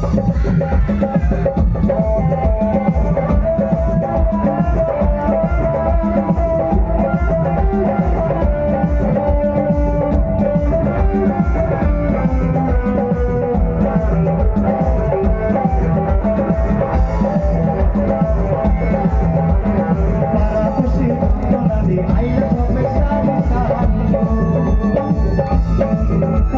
I love my side,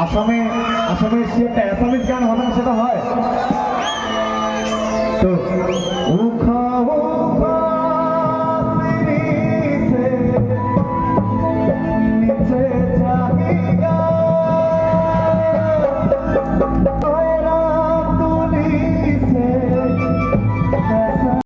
আসামে আসামের সে একটা অ্যাসামিস গান হবে না সেটা হয়। তো উখা